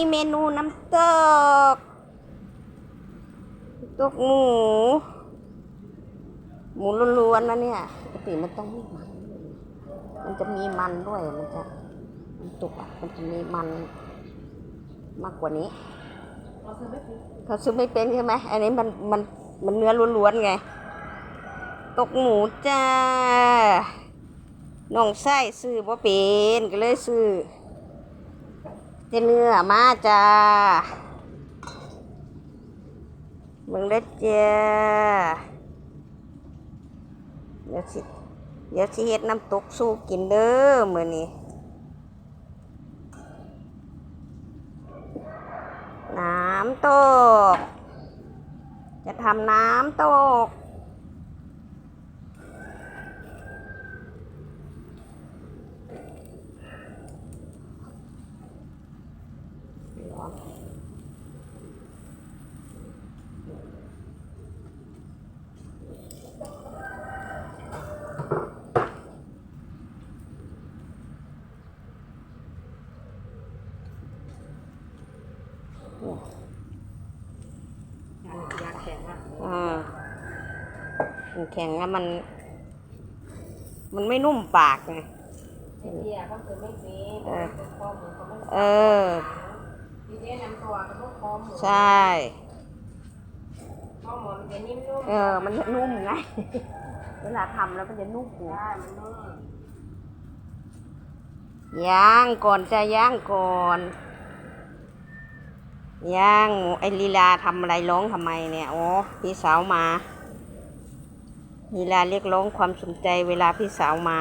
มีเมนูน้ำตก ตกหมู หมูล้วนๆนะเนี่ยปกติมันต้องม่มัน มันจะมีมันด้วย มันจะมันำตกอะ มันจะมีมันมากกว่านี้ เขาซื้อไม่เป็นใช่ไหม อันนี้มันมันมันเนื้อล้วนๆไง ตกหมูจ้าน้องไส้ซื้อบ่เป็นก็เลยซื้อ แต่เนื้อมาจ้าเบิ่งได้อจ้าเดี๋ยวสิเดี๋ยวสิเฮ็ดน้ำตกสู้กินเด้อมื้อนี้น้ำตก จะทำน้ำตก ร้อนโอ้ ยาแข็งอะอ่ามันแข็งแล้วมัน มันไม่นุ่มปากไงเทียก็คือไม่มีเออเป็นข้อมูลเขาไม่ เออทีนี้นำตัว กับพวกข้อมูลใช่ข้อมูลมันจะนิ่มนุ่มเออ มันจะนุ่มไง เวลาทำแล้วมันจะนุ่มหัวใช่มันนุ่มย่างก่อนจะย่างก่อนย่างหมูไอลีลาทำอะไรร้องทำไมเนี่ยโอ้พี่สาวมาลีลาเรียกร้องความสนใจเวลาพี่สาวมา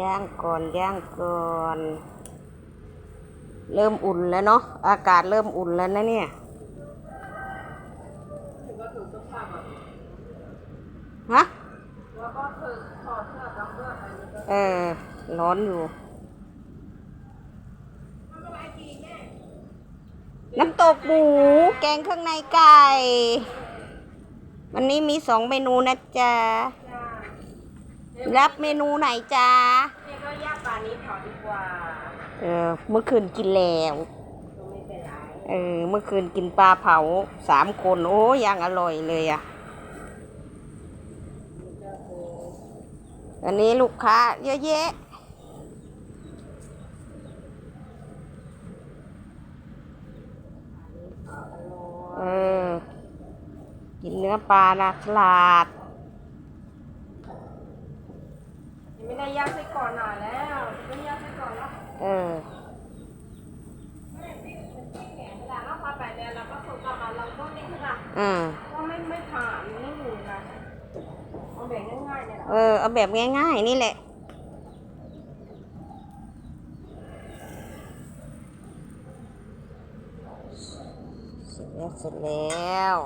ย่างก่อนย่างก่อน เริ่มอุ่นแล้วเนาะอากาศเริ่มอุ่นแล้วนะเนี่ยฮะเอออันนี้ก็เออร้อนอยู่ น้ำตกหมู แกงเครื่องในไก่ วันนี้มีสองเมนูนะจ๊ะ รับเมนูไหนจ๊ะเนี่ยก็ย่างปลานี้ถอดดีกว่า เออ เมื่อคืนกินแล้วก็ไม่เป็นไรเออ เมื่อคืนกินปลาเผาสามคน โอ้ยังอร่อยเลยอะก็คืออันนี้ลูกค้าเยอะแยะเอาอร่อยเออกินเนื้อปลานะฉลาด ยังไม่ได้ย่างไส้กรอกหน่อยแล้วไม่ย่างไส้กรอกแล้วเออแข็งเวลาเราพาไปเนี่ยเราก็สูบกลับมาเราก็นี่คือแบบอืมก็ไม่ไม่ผ่านไม่หนูนะเอาแบ่งง่ายๆเนี่ยแหละเออเอาแบบง่ายๆ นี่แหละ เสร็จแล้วเสร็จแล้ว